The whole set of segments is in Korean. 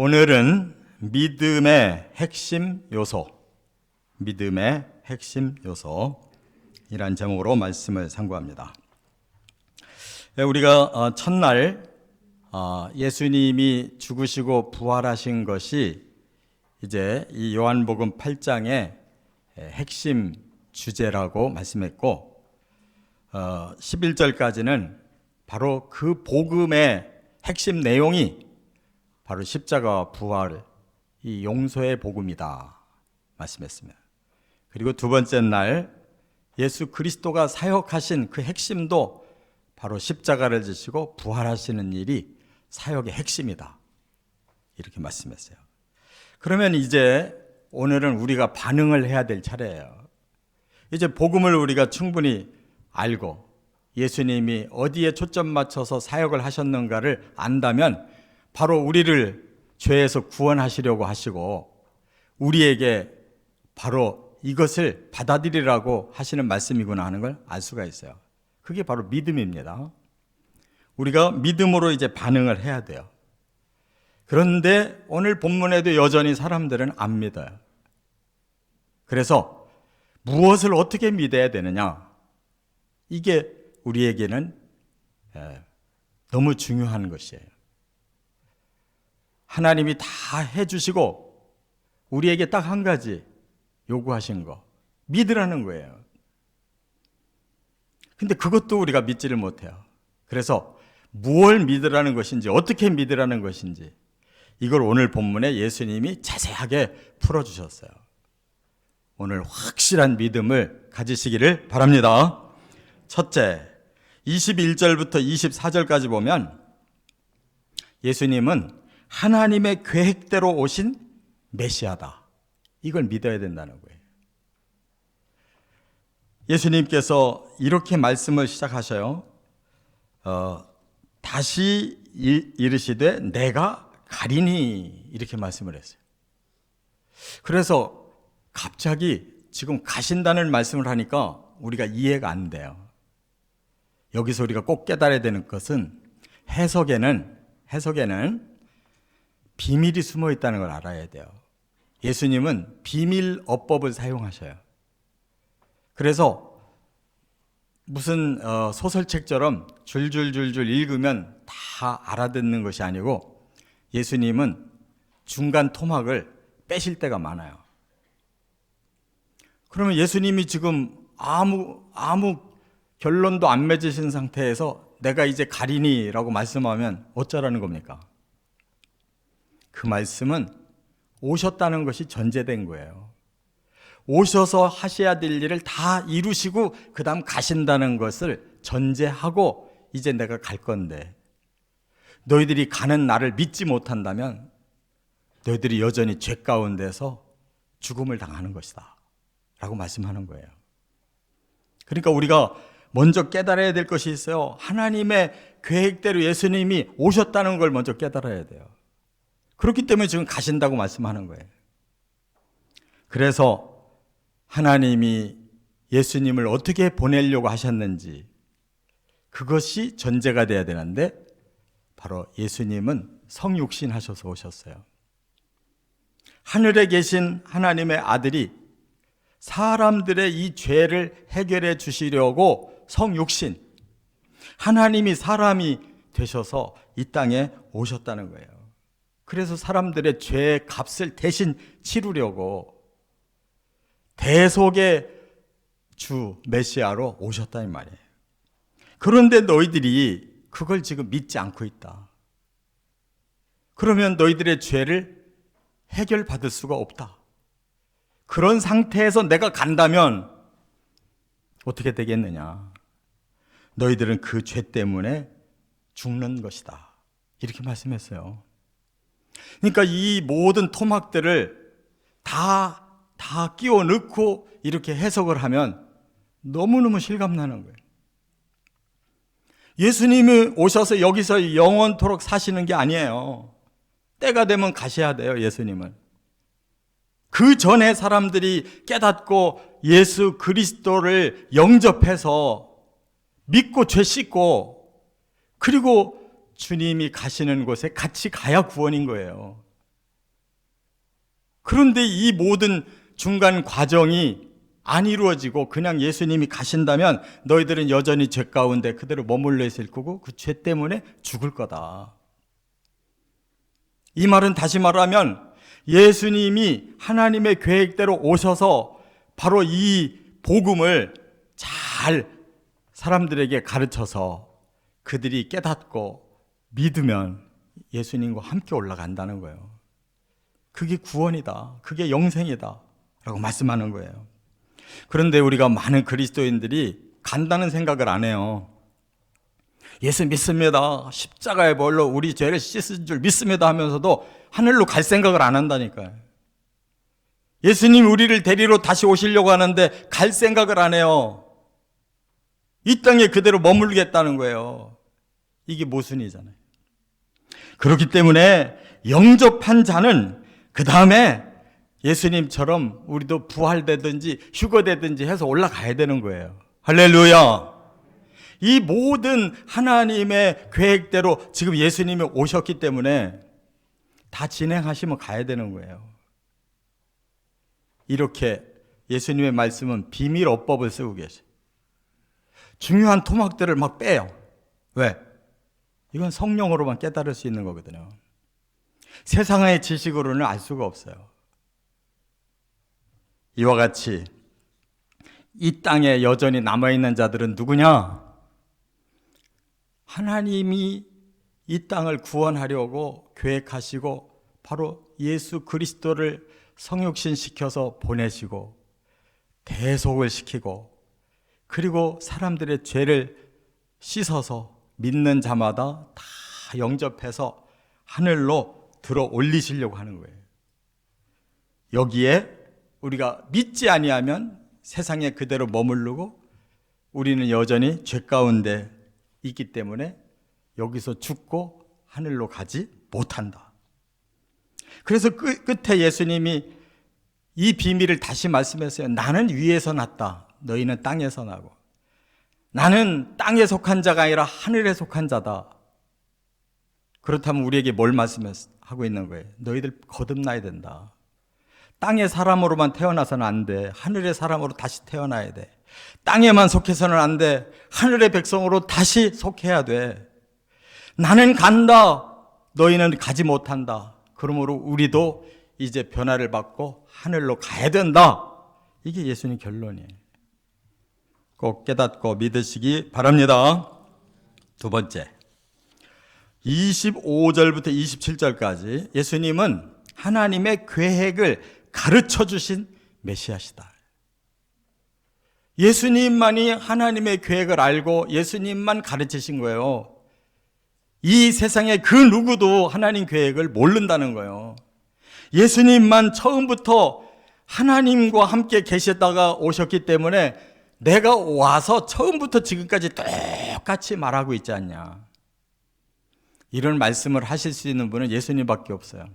오늘은 믿음의 핵심 요소, 믿음의 핵심 요소이란 제목으로 말씀을 상고합니다. 예, 우리가 어, 첫날 어, 예수님이 죽으시고 부활하신 것이 이제 이 요한복음 8장의 핵심 주제라고 말씀했고 11절까지는 바로 그 복음의 핵심 내용이 바로 십자가 부활, 이 용서의 복음이다 말씀했습니다. 그리고 두 번째 날 예수 그리스도가 사역하신 그 핵심도 바로 십자가를 지시고 부활하시는 일이 사역의 핵심이다. 이렇게 말씀했어요. 그러면 이제 오늘은 우리가 반응을 해야 될 차례예요. 이제 복음을 우리가 충분히 알고 예수님이 어디에 초점 맞춰서 사역을 하셨는가를 안다면 바로 우리를 죄에서 구원하시려고 하시고 우리에게 바로 이것을 받아들이라고 하시는 말씀이구나 하는 걸 알 수가 있어요. 그게 바로 믿음입니다. 우리가 믿음으로 이제 반응을 해야 돼요. 그런데 오늘 본문에도 여전히 사람들은 안 믿어요. 그래서 무엇을 어떻게 믿어야 되느냐? 이게 우리에게는 너무 중요한 것이에요. 하나님이 다 해주시고 우리에게 딱 한 가지 요구하신 거 믿으라는 거예요. 근데 그것도 우리가 믿지를 못해요. 그래서 무엇 믿으라는 것인지 어떻게 믿으라는 것인지 이걸 오늘 본문에 예수님이 자세하게 풀어주셨어요. 오늘 확실한 믿음을 가지시기를 바랍니다. 첫째, 21절부터 24절까지 보면 예수님은 하나님의 계획대로 오신 메시아다. 이걸 믿어야 된다는 거예요. 예수님께서 이렇게 말씀을 시작하셔요. 어, 다시 이르시되 내가 가리니 이렇게 말씀을 했어요. 그래서 갑자기 지금 가신다는 말씀을 하니까 우리가 이해가 안 돼요. 여기서 우리가 꼭 깨달아야 되는 것은 해석에는 해석에는 비밀이 숨어 있다는 걸 알아야 돼요. 예수님은 비밀 어법을 사용하셔요. 그래서 무슨 어, 소설책처럼 줄줄줄줄 읽으면 다 알아듣는 것이 아니고 예수님은 중간 토막을 빼실 때가 많아요. 그러면 예수님이 지금 아무 아무 결론도 안 맺으신 상태에서 내가 이제 가리니라고 말씀하면 어쩌라는 겁니까? 그 말씀은 오셨다는 것이 전제된 거예요. 오셔서 하셔야 될 일을 다 이루시고 그 다음 가신다는 것을 전제하고 이제 내가 갈 건데 너희들이 가는 나를 믿지 못한다면 너희들이 여전히 죄 가운데서 죽음을 당하는 것이다. 라고 말씀하는 거예요. 그러니까 우리가 먼저 깨달아야 될 것이 있어요. 하나님의 계획대로 예수님이 오셨다는 걸 먼저 깨달아야 돼요. 그렇기 때문에 지금 가신다고 말씀하는 거예요. 그래서 하나님이 예수님을 어떻게 보내려고 하셨는지 그것이 전제가 돼야 되는데 바로 예수님은 성육신 하셔서 오셨어요. 하늘에 계신 하나님의 아들이 사람들의 이 죄를 해결해 주시려고 성육신 하나님이 사람이 되셔서 이 땅에 오셨다는 거예요. 그래서 사람들의 죄의 값을 대신 치르려고 대속의 주 메시아로 오셨다는 말이에요. 그런데 너희들이 그걸 지금 믿지 않고 있다. 그러면 너희들의 죄를 해결받을 수가 없다. 그런 상태에서 내가 간다면 어떻게 되겠느냐? 너희들은 그 죄 때문에 죽는 것이다. 이렇게 말씀했어요. 그러니까 이 모든 토막들을 다, 다 끼워 넣고 이렇게 해석을 하면 너무너무 실감나는 거예요. 예수님이 오셔서 여기서 영원토록 사시는 게 아니에요. 때가 되면 가셔야 돼요, 예수님은. 그 전에 사람들이 깨닫고 예수 그리스도를 영접해서 믿고 죄 씻고 그리고 주님이 가시는 곳에 같이 가야 구원인 거예요. 그런데 이 모든 중간 과정이 안 이루어지고 그냥 예수님이 가신다면 너희들은 여전히 죄 가운데 그대로 머물러 있을 거고 그 죄 때문에 죽을 거다. 이 말은 다시 말하면 예수님이 하나님의 계획대로 오셔서 바로 이 복음을 잘 사람들에게 가르쳐서 그들이 깨닫고 믿으면 예수님과 함께 올라간다는 거예요. 그게 구원이다. 그게 영생이다. 라고 말씀하는 거예요. 그런데 우리가 많은 그리스도인들이 간다는 생각을 안 해요. 예수 믿습니다. 십자가의 벌로 우리 죄를 씻은 줄 믿습니다 하면서도 하늘로 갈 생각을 안 한다니까요. 예수님 우리를 데리러 다시 오시려고 하는데 갈 생각을 안 해요. 이 땅에 그대로 머물겠다는 거예요. 이게 모순이잖아요. 그렇기 때문에 영접한 자는 그 다음에 예수님처럼 우리도 부활되든지 휴거되든지 해서 올라가야 되는 거예요. 할렐루야. 이 모든 하나님의 계획대로 지금 예수님이 오셨기 때문에 다 진행하시면 가야 되는 거예요. 이렇게 예수님의 말씀은 비밀 어법을 쓰고 계세요. 중요한 토막들을 막 빼요. 왜? 이건 성령으로만 깨달을 수 있는 거거든요. 세상의 지식으로는 알 수가 없어요. 이와 같이 이 땅에 여전히 남아있는 자들은 누구냐? 하나님이 이 땅을 구원하려고 계획하시고 바로 예수 그리스도를 성육신 시켜서 보내시고 대속을 시키고 그리고 사람들의 죄를 씻어서 믿는 자마다 다 영접해서 하늘로 들어 올리시려고 하는 거예요. 여기에 우리가 믿지 아니하면 세상에 그대로 머무르고 우리는 여전히 죄 가운데 있기 때문에 여기서 죽고 하늘로 가지 못한다. 그래서 끝, 끝에 예수님이 이 비밀을 다시 말씀했어요. 나는 위에서 났다. 너희는 땅에서 나고. 나는 땅에 속한 자가 아니라 하늘에 속한 자다. 그렇다면 우리에게 뭘 말씀하고 있는 거예요? 너희들 거듭나야 된다. 땅의 사람으로만 태어나서는 안 돼. 하늘의 사람으로 다시 태어나야 돼. 땅에만 속해서는 안 돼. 하늘의 백성으로 다시 속해야 돼. 나는 간다. 너희는 가지 못한다. 그러므로 우리도 이제 변화를 받고 하늘로 가야 된다. 이게 예수님 결론이에요. 꼭 깨닫고 믿으시기 바랍니다. 두 번째. 25절부터 27절까지 예수님은 하나님의 계획을 가르쳐 주신 메시아시다. 예수님만이 하나님의 계획을 알고 예수님만 가르치신 거예요. 이 세상에 그 누구도 하나님 계획을 모른다는 거예요. 예수님만 처음부터 하나님과 함께 계셨다가 오셨기 때문에 내가 와서 처음부터 지금까지 똑같이 말하고 있지 않냐. 이런 말씀을 하실 수 있는 분은 예수님밖에 없어요.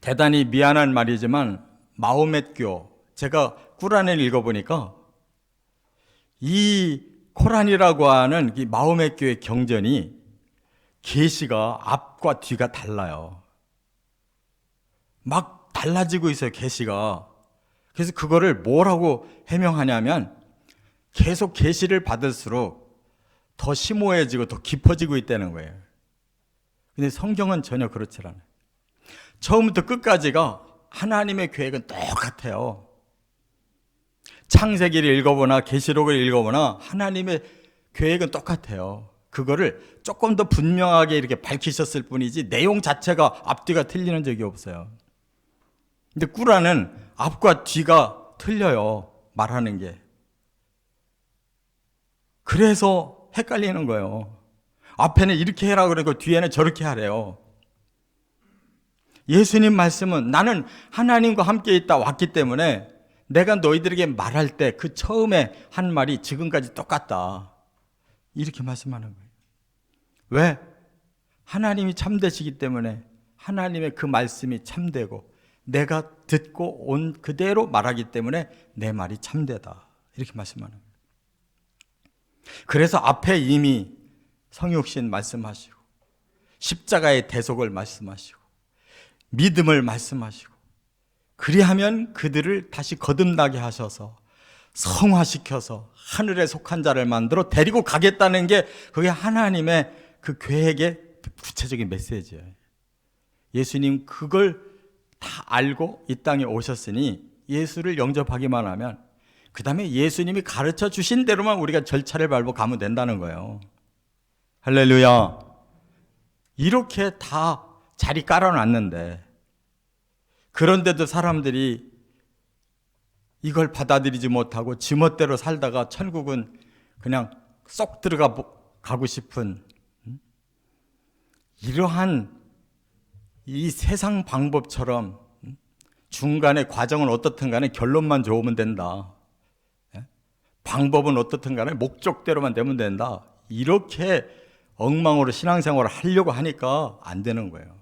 대단히 미안한 말이지만 마호멧교 제가 꾸란을 읽어보니까 이 코란이라고 하는 이 마호멧교의 경전이 계시가 앞과 뒤가 달라요. 막 달라지고 있어요, 계시가. 그래서 그거를 뭐라고 해명하냐면 계속 계시를 받을수록 더 심오해지고 더 깊어지고 있다는 거예요. 근데 성경은 전혀 그렇지 않아요. 처음부터 끝까지가 하나님의 계획은 똑같아요. 창세기를 읽어보나 계시록을 읽어보나 하나님의 계획은 똑같아요. 그거를 조금 더 분명하게 이렇게 밝히셨을 뿐이지 내용 자체가 앞뒤가 틀리는 적이 없어요. 근데 꾸라는 앞과 뒤가 틀려요. 말하는 게. 그래서 헷갈리는 거예요. 앞에는 이렇게 해라 그러고 뒤에는 저렇게 하래요. 예수님 말씀은 나는 하나님과 함께 있다 왔기 때문에 내가 너희들에게 말할 때 그 처음에 한 말이 지금까지 똑같다. 이렇게 말씀하는 거예요. 왜? 하나님이 참되시기 때문에 하나님의 그 말씀이 참되고 내가 듣고 온 그대로 말하기 때문에 내 말이 참되다. 이렇게 말씀하는. 그래서 앞에 이미 성육신 말씀하시고 십자가의 대속을 말씀하시고 믿음을 말씀하시고 그리하면 그들을 다시 거듭나게 하셔서 성화시켜서 하늘에 속한 자를 만들어 데리고 가겠다는 게 그게 하나님의 그 계획의 구체적인 메시지예요. 예수님 그걸 다 알고 이 땅에 오셨으니 예수를 영접하기만 하면 그 다음에 예수님이 가르쳐 주신 대로만 우리가 절차를 밟고 가면 된다는 거예요. 할렐루야. 이렇게 다 자리 깔아놨는데 그런데도 사람들이 이걸 받아들이지 못하고 지멋대로 살다가 천국은 그냥 쏙 들어가 보- 가고 싶은 음? 이러한 이 세상 방법처럼 음? 중간에 과정은 어떻든 간에 결론만 좋으면 된다. 예? 방법은 어떻든 간에 목적대로만 되면 된다. 이렇게 엉망으로 신앙생활을 하려고 하니까 안 되는 거예요.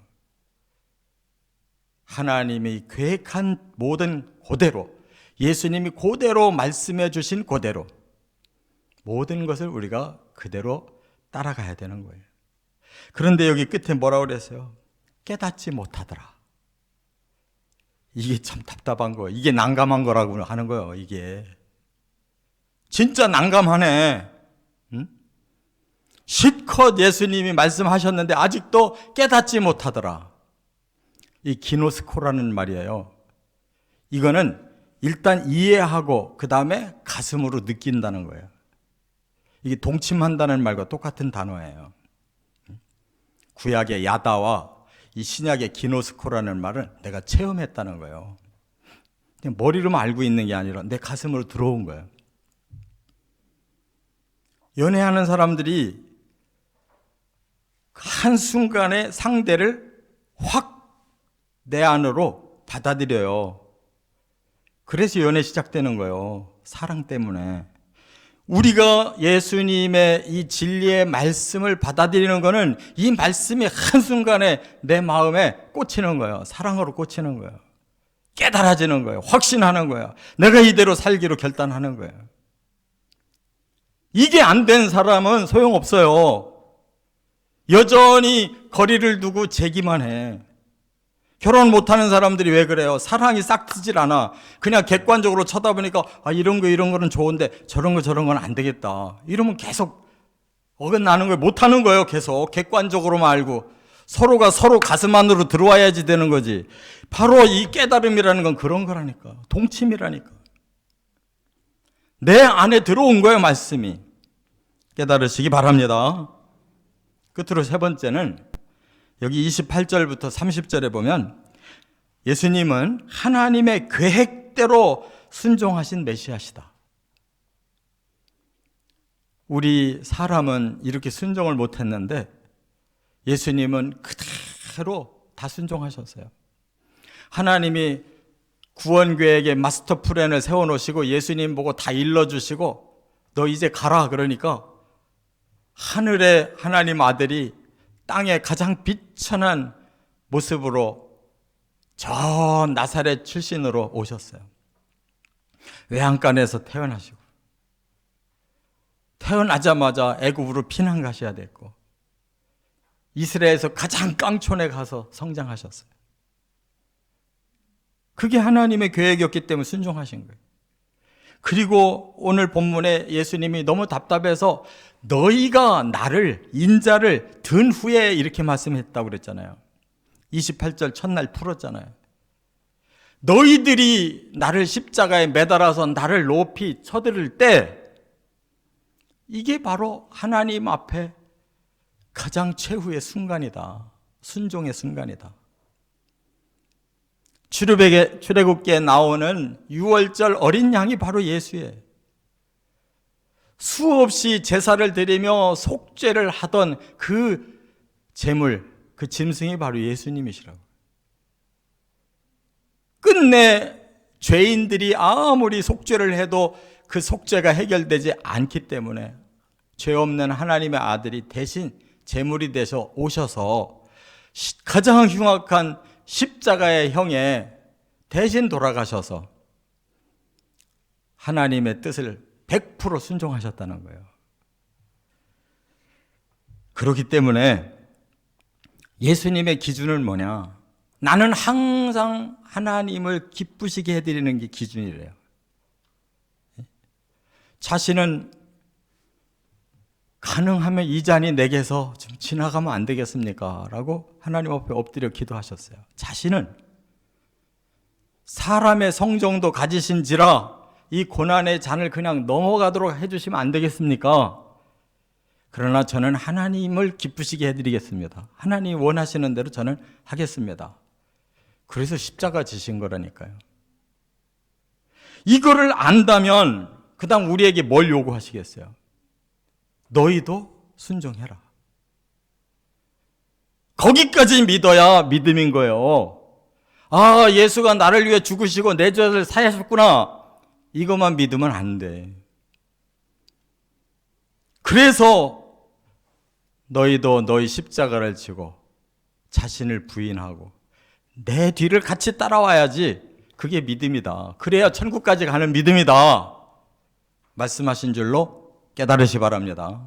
하나님이 계획한 모든 그대로 예수님이 그대로 말씀해 주신 그대로 모든 것을 우리가 그대로 따라가야 되는 거예요. 그런데 여기 끝에 뭐라고 그랬어요? 깨닫지 못하더라. 이게 참 답답한 거. 이게 난감한 거라고 하는 거예요, 이게. 진짜 난감하네. 응? 실컷 예수님이 말씀하셨는데 아직도 깨닫지 못하더라. 이 기노스코라는 말이에요. 이거는 일단 이해하고 그 다음에 가슴으로 느낀다는 거예요. 이게 동침한다는 말과 똑같은 단어예요. 구약의 야다와 이 신약의 기노스코라는 말은 내가 체험했다는 거예요. 머리로만 알고 있는 게 아니라 내 가슴으로 들어온 거예요. 연애하는 사람들이 한순간에 상대를 확 내 안으로 받아들여요. 그래서 연애 시작되는 거예요. 사랑 때문에. 우리가 예수님의 이 진리의 말씀을 받아들이는 거는 이 말씀이 한순간에 내 마음에 꽂히는 거예요. 사랑으로 꽂히는 거예요. 깨달아지는 거예요. 확신하는 거예요. 내가 이대로 살기로 결단하는 거예요. 이게 안 된 사람은 소용없어요. 여전히 거리를 두고 재기만 해. 결혼 못하는 사람들이 왜 그래요? 사랑이 싹 트질 않아. 그냥 객관적으로 쳐다보니까 아 이런 거 이런 거는 좋은데 저런 거 저런 건 안 되겠다. 이러면 계속 어긋나는 거예요. 못하는 거예요. 계속 객관적으로만 알고 서로가 서로 가슴 안으로 들어와야지 되는 거지. 바로 이 깨달음이라는 건 그런 거라니까. 동침이라니까. 내 안에 들어온 거예요. 말씀이. 깨달으시기 바랍니다. 끝으로 세 번째는 여기 28절부터 30절에 보면 예수님은 하나님의 계획대로 순종하신 메시아시다. 우리 사람은 이렇게 순종을 못했는데 예수님은 그대로 다 순종하셨어요. 하나님이 구원 계획의 마스터 플랜을 세워 놓으시고 예수님 보고 다 일러 주시고 너 이제 가라 그러니까 하늘의 하나님 아들이 땅의 가장 비천한 모습으로 저 나사렛 출신으로 오셨어요. 외양간에서 태어나시고 태어나자마자 애굽으로 피난 가셔야 됐고 이스라엘에서 가장 깡촌에 가서 성장하셨어요. 그게 하나님의 계획이었기 때문에 순종하신 거예요. 그리고 오늘 본문에 예수님이 너무 답답해서 너희가 나를 인자를 든 후에 이렇게 말씀했다고 그랬잖아요. 28절 첫날 풀었잖아요. 너희들이 나를 십자가에 매달아서 나를 높이 쳐들을 때 이게 바로 하나님 앞에 가장 최후의 순간이다. 순종의 순간이다. 출애굽에 나오는 6월절 어린 양이 바로 예수예요. 수없이 제사를 드리며 속죄를 하던 그 제물, 그 짐승이 바로 예수님이시라고. 끝내 죄인들이 아무리 속죄를 해도 그 속죄가 해결되지 않기 때문에 죄 없는 하나님의 아들이 대신 제물이 되서 오셔서 가장 흉악한 십자가의 형에 대신 돌아가셔서 하나님의 뜻을 100% 순종하셨다는 거예요. 그렇기 때문에 예수님의 기준은 뭐냐? 나는 항상 하나님을 기쁘시게 해드리는 게 기준이래요. 자신은 가능하면 이 잔이 내게서 좀 지나가면 안 되겠습니까? 라고 하나님 앞에 엎드려 기도하셨어요. 자신은 사람의 성정도 가지신지라 이 고난의 잔을 그냥 넘어가도록 해주시면 안 되겠습니까? 그러나 저는 하나님을 기쁘시게 해드리겠습니다. 하나님 원하시는 대로 저는 하겠습니다. 그래서 십자가 지신 거라니까요. 이거를 안다면 그 다음 우리에게 뭘 요구하시겠어요? 너희도 순종해라. 거기까지 믿어야 믿음인 거예요. 아, 예수가 나를 위해 죽으시고 내 죄를 사하셨구나. 이것만 믿으면 안 돼. 그래서 너희도 너희 십자가를 지고 자신을 부인하고 내 뒤를 같이 따라와야지 그게 믿음이다. 그래야 천국까지 가는 믿음이다. 말씀하신 줄로 깨달으시 바랍니다.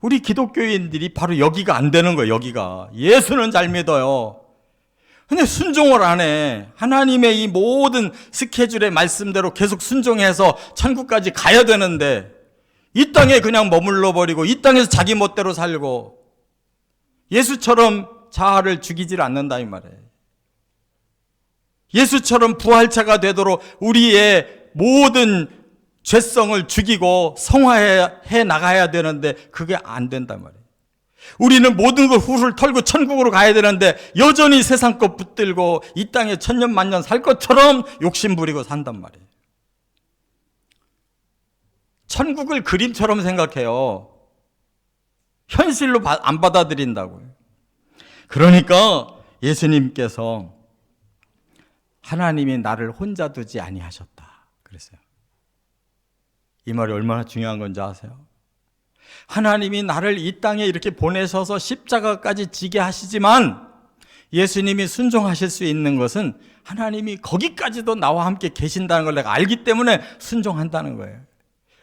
우리 기독교인들이 바로 여기가 안 되는 거예요, 여기가. 예수는 잘 믿어요. 근데 순종을 안 해. 하나님의 이 모든 스케줄의 말씀대로 계속 순종해서 천국까지 가야 되는데, 이 땅에 그냥 머물러 버리고, 이 땅에서 자기 멋대로 살고, 예수처럼 자아를 죽이질 않는다, 이 말이에요. 예수처럼 부활체가 되도록 우리의 모든 죄성을 죽이고 성화해 나가야 되는데 그게 안 된단 말이에요. 우리는 모든 걸 훌훌 털고 천국으로 가야 되는데 여전히 세상 것 붙들고 이 땅에 천년 만년 살 것처럼 욕심 부리고 산단 말이에요. 천국을 그림처럼 생각해요. 현실로 안 받아들인다고요. 그러니까 예수님께서 하나님이 나를 혼자 두지 아니하셨다. 그랬어요. 이 말이 얼마나 중요한 건지 아세요? 하나님이 나를 이 땅에 이렇게 보내셔서 십자가까지 지게 하시지만 예수님이 순종하실 수 있는 것은 하나님이 거기까지도 나와 함께 계신다는 걸 내가 알기 때문에 순종한다는 거예요.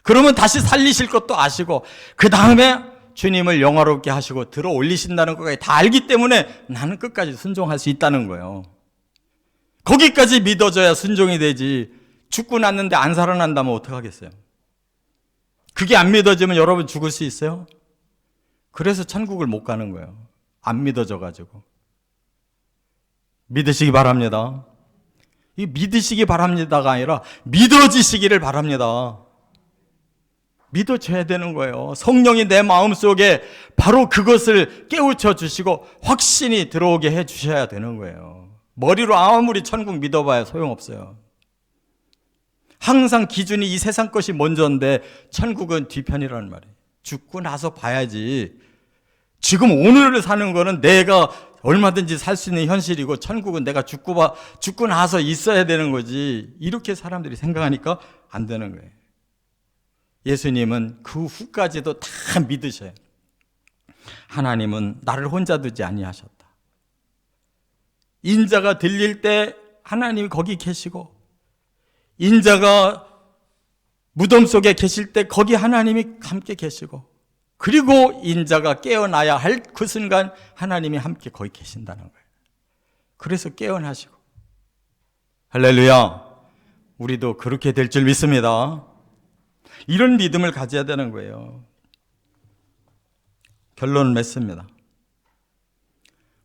그러면 다시 살리실 것도 아시고 그 다음에 주님을 영화롭게 하시고 들어 올리신다는 것까지 다 알기 때문에 나는 끝까지 순종할 수 있다는 거예요. 거기까지 믿어져야 순종이 되지. 죽고 났는데 안 살아난다면 어떡하겠어요? 그게 안 믿어지면 여러분 죽을 수 있어요? 그래서 천국을 못 가는 거예요. 안 믿어져 가지고. 믿으시기 바랍니다. 이 믿으시기 바랍니다가 아니라 믿어지시기를 바랍니다. 믿어져야 되는 거예요. 성령이 내 마음 속에 바로 그것을 깨우쳐 주시고 확신이 들어오게 해 주셔야 되는 거예요. 머리로 아무리 천국 믿어봐야 소용없어요. 항상 기준이 이 세상 것이 먼저인데 천국은 뒤편이라는 말이에요. 죽고 나서 봐야지. 지금 오늘을 사는 거는 내가 얼마든지 살 수 있는 현실이고 천국은 내가 죽고 봐 죽고 나서 있어야 되는 거지. 이렇게 사람들이 생각하니까 안 되는 거예요. 예수님은 그 후까지도 다 믿으셔요. 하나님은 나를 혼자 두지 아니하셨다. 인자가 들릴 때 하나님이 거기 계시고 인자가 무덤 속에 계실 때 거기 하나님이 함께 계시고 그리고 인자가 깨어나야 할 그 순간 하나님이 함께 거기 계신다는 거예요. 그래서 깨어나시고 할렐루야. 우리도 그렇게 될 줄 믿습니다. 이런 믿음을 가져야 되는 거예요. 결론을 맺습니다.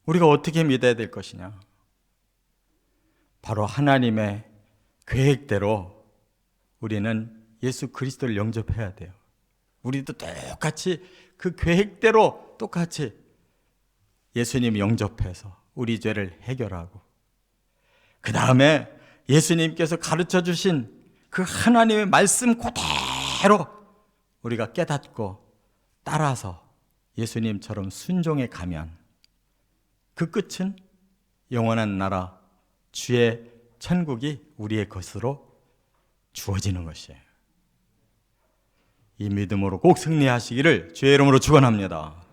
우리가 어떻게 믿어야 될 것이냐? 바로 하나님의 계획대로 우리는 예수 그리스도를 영접해야 돼요. 우리도 똑같이 그 계획대로 똑같이 예수님 영접해서 우리 죄를 해결하고 그 다음에 예수님께서 가르쳐 주신 그 하나님의 말씀 그대로 우리가 깨닫고 따라서 예수님처럼 순종해 가면 그 끝은 영원한 나라 주의 천국이 우리의 것으로 주어지는 것이에요. 이 믿음으로 꼭 승리하시기를 주의 이름으로 축원합니다.